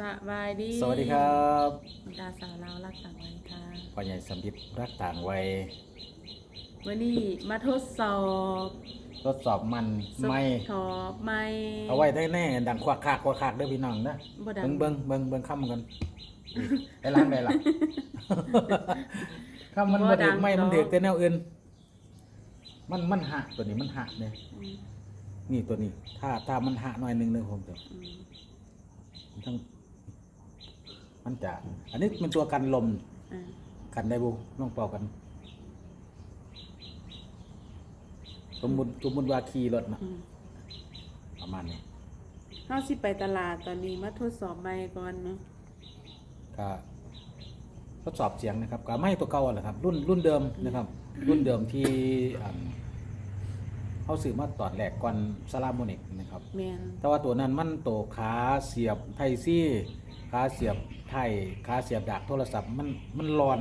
สบายดีสวัสดีครับดาสาวลาวรักต่างวัยค่ะพ่อใหญ่สำยิบรักต่างวัยวันนี้มาทดสอบ ทดสอบมันไม่ทอบไม่เอาไว้ได้แน่ดังควักคากควักคากเด้อพี่น้องนะบ่ดังเบิ่งเบิ่งเบิ่งเบิ่งคำกันได้ล้างได้ละคำมันบ่เด็กไม่มันเด็กแต่แนวอื่นมันมันหักตัวนี้มันหักเนี่ยอืมนี่ตัวนี้ ถ้าถ้ามันหักหน่อยหนึงเนี่ยผมจะอืมมันต้อง มันจะ อันนี้เป็นตัวกันลมอ่ากันได้บุลองเป่ากัน สมมุติสมมุติว่าขี่รถนะอืมประมาณนี้เฮาสิไปตลาดตอนนี้มาทดสอบไม่ก่อนเนาะก็ทดสอบเสียงนะครับก็ไม่ตัวเก่าแหละครับ รุ่นรุ่นเดิมนะครับ รุ่นเดิมที่อ่าเขาสื่อมาตอนแรกก่อนซาลาโมนิกนะครับ แม่นแต่ว่าตัวนั้นมันโตขาเสียบไทซี่ ขาเสียบไทยขาเสียบดักโทรศัพท์มันมันร้อน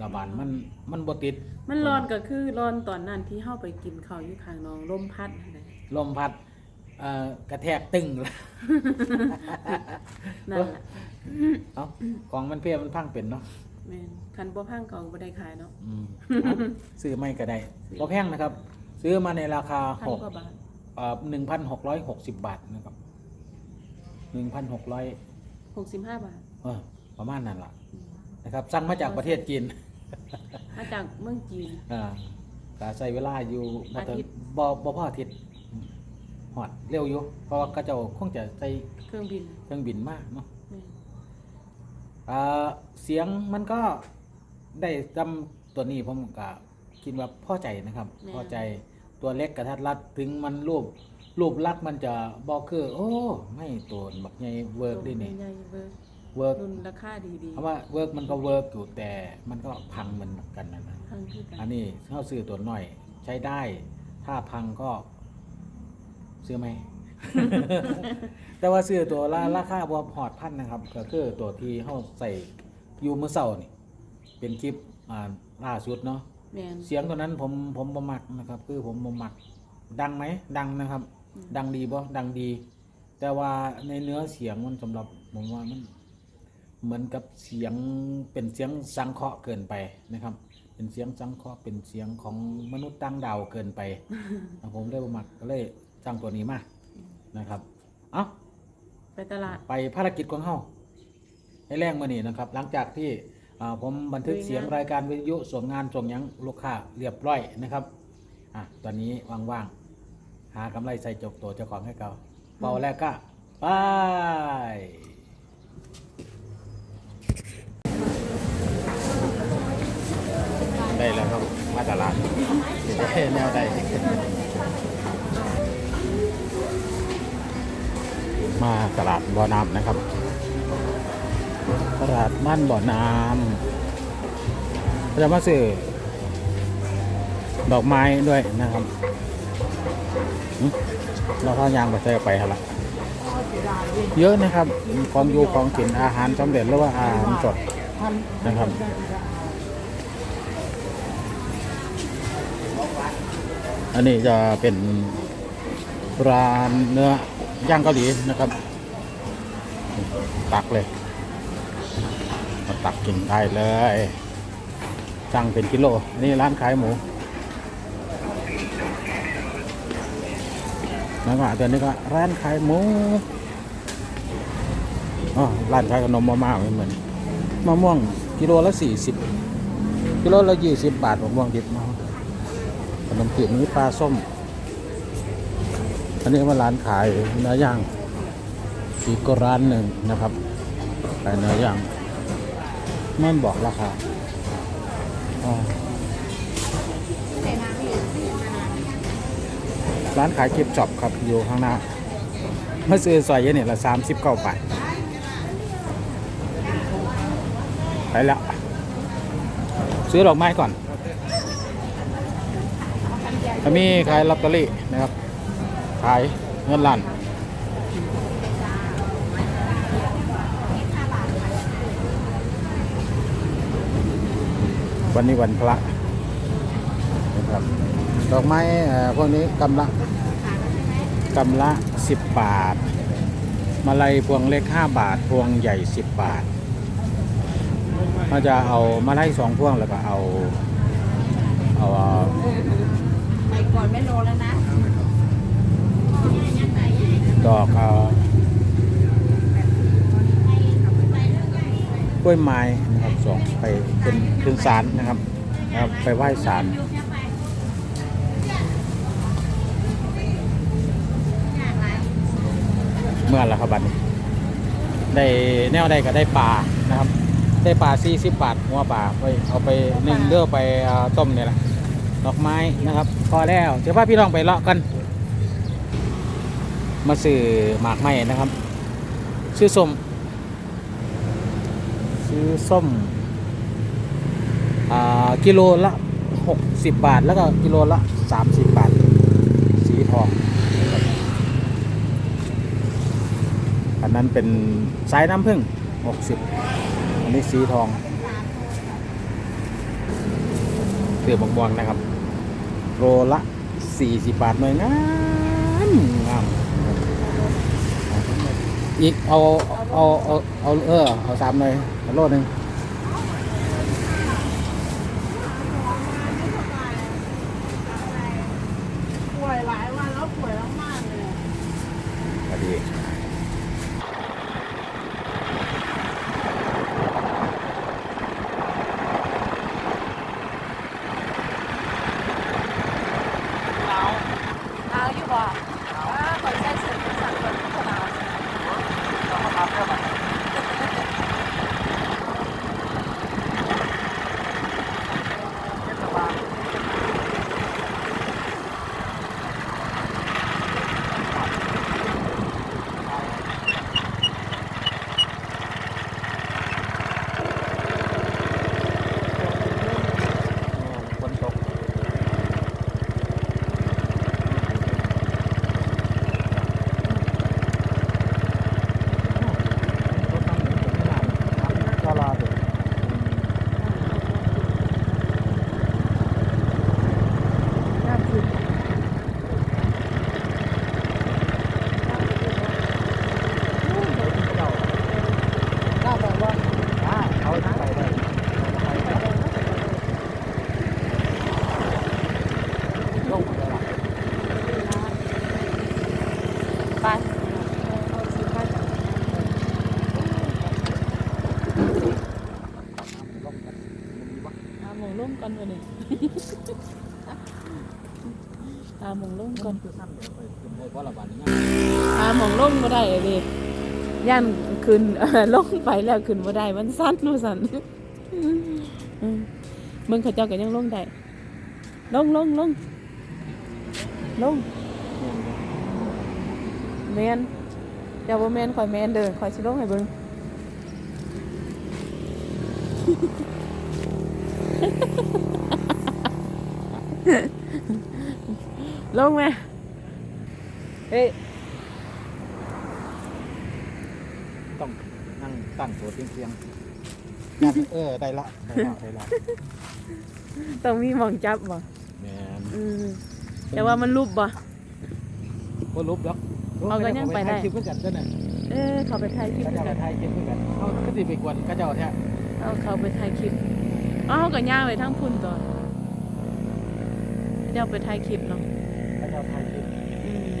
ระบาดมันมันบ่ติด มันร้อนก็คือร้อนตอนนั้นที่เฮาไปกินข้าวอยู่ข้างหนองลมพัดนั่นแหละลมพัดเอ่อกระแทกตึงละนั่นแหละเอ้าของมันเพี้ยมันพังเป็นเนาะแม่นคันบ่พังก็บ่ได้ขายเนาะอืมเอ้าซื้อไม่ก็ได้บ่แพงนะครับ ซื้อมาในราคาพันหกกว่าบาทหนึ่งพันหกร้อยหกสิบบาทนะครับหนึ่งพันหกร้อย 65บาทเออประมาณนั้นล่ะอืมนะครับ สั่งมาจากประเทศจีนมาจากเมืองจีนอ่าก็ใช้เวลาอยู่บ่ถึงอาทิตย์บ่บ่พออาทิตย์อืมหอดเร็วอยู่ เพราะว่าเขาเจ้าคงจะใช้เครื่องบินเครื่องบินมากเนาะแม่นอ่าเสียงมันก็ได้จำตัวนี้ผมก็คิดว่าพอใจนะครับ พอใจตัวเล็กกระทัดรัดถึงมันรูป รูปลักษณ์มันจะบอกคือ โอ้ไม่ตัวบักใหญ่เวิร์กด้วยนี่ใหญ่ๆเวิร์กเวิร์กรุ่นราคาดีเพราะว่าเวิร์กมันก็เวิร์กอยู่แต่มันก็พังเหมือนกันนะนะๆทั้งคือกันอันนี้เข้าซื้อตัวหน่อย ใช้ได้ ถ้าพังก็ ซื้อไหม แต่ว่าซื้อตัวละราคาบวหอดพันนะครับ ก็คือตัวที่เขาใส่อยูมือเสานี่ เป็นคลิปอ่าล่าสุดเนาะแม่นเสียงตัวนั้นผมผมบ่มักนะครับ คือผมบ่มัก ดังไหมดังนะครับอืม ดังดีบ่ดังดี แต่ว่าในเนื้อเสียงมันสำหรับผมว่ามันเหมือนกับเสียงเป็นเสียงสังเคราะห์เกินไปนะครับ เป็นเสียงสังเคราะห์เป็นเสียงของมนุษย์ต่างดาวเกินไปอะผมเลยบ่มักก็เลยจ้างตัวนี้มานะครับ เอ้าไปตลาดไปภารกิจของเฮาให้แรงมานี่นะครับ หลังจากที่อ่าผมบันทึกเสียงรายการวิทยุส่งงานส่งหยังลูกค้าเรียบร้อยนะครับอะตอนนี้ว่างๆ หากำไรใส่จกตัวเจ้าของให้เขาเป่าแล้วก็ไปได้แล้วครับ มาตลาดได้แนวใดมาตลาดบ่อน้ำนะครับ ตลาดบ้านบ่อน้ำจะมาซื้อดอกไม้ด้วยนะครับหึ เราเข้ายางไปใส่ไปฮะละเยอะนะครับของอยู่ของกินอาหารสำเร็จหรือว่าอาหารสดนะครับอันนี้จะเป็นร้านเนื้อย่างเกาหลีนะครับ ตักเลยมาตักกินได้เลยสั่งเป็นกิโล นี่ร้านขายหมู แล้วก็ตัวนี้ก็ร้านขายหมูอ๋อร้านขายขนมมาม่าไม่เหมือนมะม่วงกิโลละสี่สิบกิโลละยี่สิบบาทมะม่วงดิบเนาะขนมจีบนี้ปลาส้ม อันนี้ว่าร้านขายเนื้อย่างอีกร้านหนึ่งนะครับขายเนื้อย่างไม่บอกราคาอ๋อ ร้านขายเก็บช็อปครับอยู่ข้างหน้าเมื่อซื้อซอยเยอะเนี่ยละสามสิบเก้าบาทไปแล้วซื้อดอกไม้ก่อนแล้วมีขายลอตเตอรี่นะครับ ขายเงินล้านวันนี้วันพระนะครับ ดอกไม้เอ่อพวกนี้กำละกำละสิบบาท มาลัยพวงเล็ก 5 บาท พวงใหญ่ 10 บาทเราจะเอามาลัยสองพวงแล้วก็เอาเอาเอ่อไปก่อนไม่โลแล้วนะ ดอกเอ่อกล้วยไม้นะครับสองไปเป็นเป็นสารนะครับนะครับไปไหว้สาร มื่อละครับบัดนี้ได้แนวได้ก็ได้ปลานะครับ ได้ปลา40บาทหัวปลาไปเอาไปนึ่งเลือไปเอ่อต้มเนี่ยแหละดอกไม้นะครับ พอแล้วเดี๋ยวพาพี่น้องไปเลาะกัน มาซื้อหมากไม้นะครับ ซื้อส้มซื้อส้มอ่ากิโลละ 60 บาท แล้วก็กิโลละ 30 บาท สีทอง นะครับอันนั้นเป็นสายน้ำผึ้ง60 อันนี้สีทองเตือบวงๆนะครับ โลละ 40 บาทหน่วยงามงามอีกเอาเอาเอาเอาเออเอาสามเลยเอาโลหนึ่งป่วยหลายวันแล้วป่วยมากๆเลยพอดี หนาวอยู่บ่อ่าขอใช้เสื้อสั่นก่อนหนาว ฝนตกก็รอดูน่าไปว่าเอาไปเลย ลงไปเลยล่ะ ไปหาหมองล่มก่อนวันนี้หาหมองล่มก่อนคือซ้ำเดี๋ยวไปขึ้นได้เพราหาหมองล่มบ่ได้เลยย่านขึ้นลงไปแล้วขึ้นบ่ได้มันสั้นนู่นสั่นมมึงเขาเจ้าก็ยังลงได้ลงลงลงลง แมนเดี๋ยวบ่แมนข่อยแมนเด้อข่อยสิลงให้เบิ่งลงไหมเฮ้ยต้องนั่งตั้งตัวเตียงๆยัดเออได้ละได้ละได้ละต้องมีหมองจับบ่แมนอืมแต่ว่ามันรูปบ่ก็ลุบแล้ว เอาก็ยังไปได้ถ่ายคลิปด้วยกันด้วยนะเออ เขาไปถ่ายคลิปก็ด้จะวยไปกันถ่ายคลิปด้วยกันเขาก็สิไปกวนก็จะเอาแท้เอาเขาไปถ่ายคลิปเอาเขาก็ย่างไปทั้งพุ่นต่อเดี๋ยวไปถ่ายคลิปเนาะก็จะเอาถ่ายคลิปอืม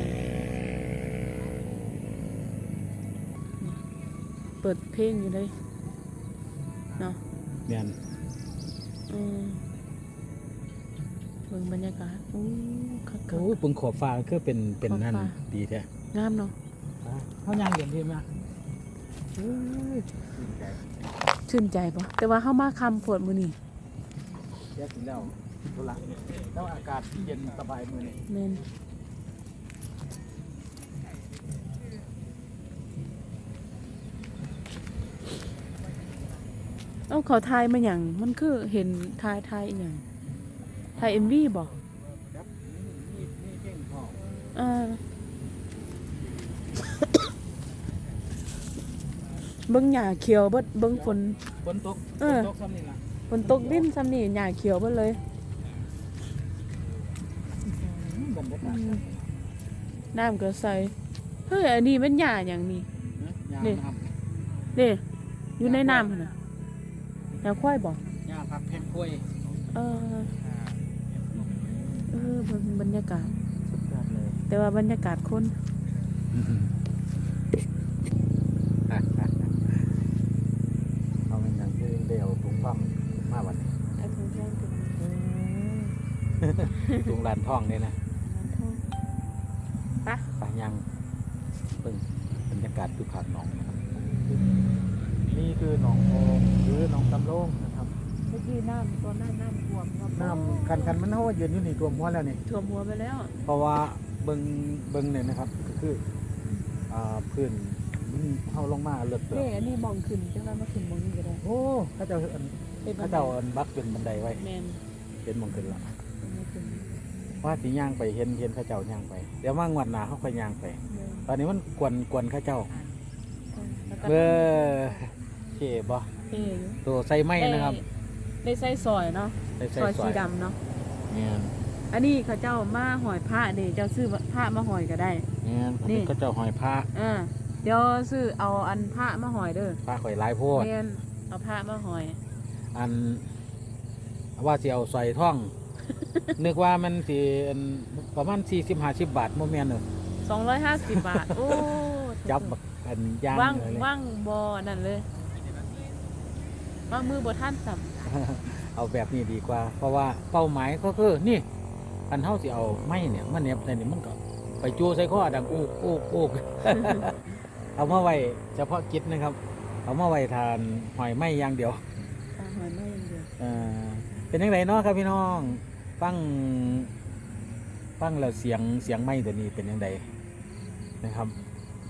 เปิดเพลงอยู่เลยเนาะแมนอืมเบิ่งบรรยากาศอู้คักโอ้ยปึงขอบฟ้าคือเป็นเป็นนั่นขอบฟ้า ดีแท้ๆ งามเนาะเขาย่างเย็นดีมากชื่นใจปะแต่ว่าเฮามาคำโพดมื้อนี้แยกถึงแล้วตุละแล้วอากาศเย็นสบายมือนี่แม่นเอาเขาทายมาหยังมันคือเห็นทายทายอีหยังทาย MV บ่ครับนี่นี่เก่งพอเออ เบิ่งหญ้าเขียวเบิดเบิ่งฝน ฝนตกเอฝอนตกซ้ำนี่ล่ะฝนตกดินซ้ำนี่หญ้าเขียวเบิดเลยบรรยากาศน้ำก็ใสเฮ้ยอันนี้เป็นหญ้าหยังนี่ฮย่างนี่น้นี่อยู่ในน้ำหั่นน่ะแถวควายบ่ำย่างผักแพงกล้วยเอออ่าเออบรรยากาศ สุดยอดเลยแต่ว่าบรรยากาศคน เอาเป็นอย่างที่เดียวถุงปั๊มมาวันนี้ ไอ้คนแจ้งถึง ถุงลานท่องเนี่ยนะปะปะยังเพิ่งบรรยากาศคือขาดหนองนะครับนี่คือหนองโพหรือหนองตำโล่งนะครับเมื่อกี้น้ำตอนนั้นน้ำท่วมครับน้ำกันกันมันเท่าว่ายืนอยู่นี่ตัวมัวแล้วนี่ท่วมหัวไปแล้ว เพราะว่าเบิงเบิงเนี่ยนะครับก็คืออ่าพื้นมันเท่าลงมาเลือดเปลือนี่กอันนี้มองขึ้นจังไดมาขึ้นมองนี้ก็ได้โอ้เข้าเจ้าอันเป็นบัเข้านไดเจ้าอันบักเป็นบันไดไว้แมนเป็นหมองขึ้นละไม่ขึ้น ว่าสิย่างไปเห็นเห็นเข้าเจ้าย่างไปเดี๋ยวว่างวดหน้าเขาค่อยย่างไปแม่นตอนนี้มันกวนกวนเข้าเจ้าแล้วก็เบอร์เข็บ่เท่อยู่ตัวใส่ไม้นะครับ ได้ใส่ซอยเนาะใส่ซใส่อยซอสียดำเนาะเนี่ยอันนี้เขาเจ้ามาหอยผ้าเด้เจ้าซื้อผ้ามาหอยก็ได้เนี่ยนี่เขาเจ้าหอยผ้าอ่าเดี๋ยวซื้อเอาอันผ้ามาหอยเด้อผ้าข่อยลายโพดแม่นเอาผ้ามาหอย อันว่าสิเอาใส่ท่อง นึกว่ามันสิอันประมาณ40 50บาทโมเมนต์เนอะ250บาท โอ้จับบักอันย่างว่างเลยว่างบ่นั่นเลยว่างมือบ่ท่านสับเอาแบบนี้ดีกว่า เพราะว่าเป้าหมายก็คือนี่อันเท่าสิเอาไม้เนี่ยมันเนี่ยในนี่มันก็ไปจูใส่ข้อดังอูกอูกอูกเอามาไว้เฉพาะกิจนะครับ เอามาไว้ทานหอยไม้อย่างเดียวเอาหอยมาอย่างเดียวเอ่อเป็นยังไงเนาะครับพี่น้อง ฟังฟังแล้วเสียงเสียงไม้ตัวนี้เป็นยังไงนะครับ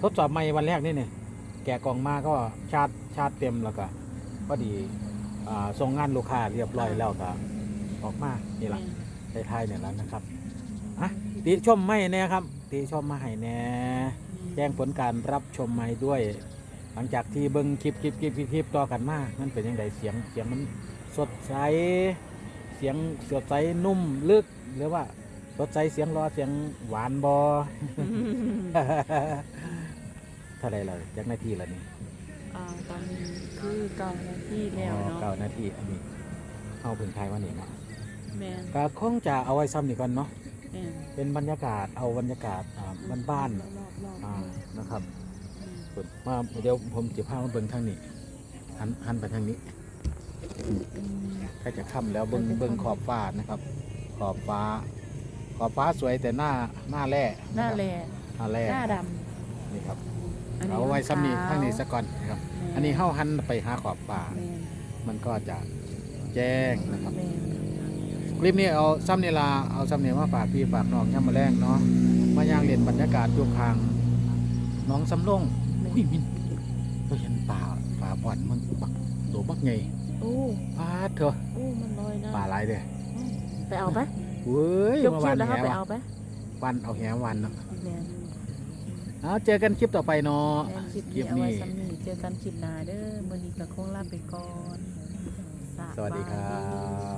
ทดสอบไม้วันแรกนี่เนี่ยแกะกล่องมาก็ชาร์จชาร์จเต็มแล้วก็พอดีอ่าส่งงานลูกค้าเรียบร้อยแล้วก็ออกมานี่แหละไทยๆเนี่ยแล้วนะครับอะติชมไม่แน่ครับติชมมาให้แน่แจ้งผลการรับชมไม่ด้วย หลังจากที่เบิ้งคลิปคลิปคลิปคลิปต่อกันมามันเป็นยังไงเสียงเสียงมันสดใส สียงสดใสนุ่มลึกหรือว่าสดใสเสียงรอเสียงหวานบอเท่าไรเลยยักนาทีละนี่อ่าตอนนี้คือเก่านาทีแล้วอ๋อเนาะเก้านาทีอันนี้เข้าเพึ่งไทายวันนี้เนาะแม่นก็คงจะเอาไว้ซ้ำนี่ก่อนเนาะแม่นเป็นบรรยากาศเอาบรรยากาศอ่าบ้านรอบๆรอบๆอ่านะครับอืมส่วนมาเดี๋ยวผมจะพามาเบิ่งทางนี้หันหันไปทางนี้อื มถ้าจะค่ำแล้วเบิ่งเบิ่งขอบฟ้านะครับ ขอบฟ้า ขอบฟ้าสวยแต่หน้าหน้าแร่หน้าแลหน้าแร่หน้าดนี่ครับำอันนี้เอาไว้ซ้ำนี้ขวทางนี้ซะก่อนนะครับแม่อันนี้เข้าหันไปหาขอบฟ้าแม่นมันก็จะแจ้งนะครับแม่นคลิปนี้เอาซ้ำนี่ลาเอาซ้ำนี่มาฝากพี่ฝากน้องย่ำมาแรงเนาะมาย่างเล่นบรรยากาศอยู่ข้างหน้องสำโรงอุ้ยมินเราเห็นป่าป่าบ่อนมันบักตัวบักไงโอ้ปาดเถอะโอ้มันลอยนะป่าหลายเด้อไปเอาไปเว้ยจบมาคลิวัปนแล้วแหเขาไปวะเอาไปวันเอาแหวันเนาะแม่นเอาเจอกันคลิปต่อไปเนาะแม่นคลิปคลินี้ปเอาไว้นี้ซ้ำนี้เจอกันคลิปหน้าเด้อมื้อนี้ก็คงลาไปก่อน สวัสดีครัายดีบ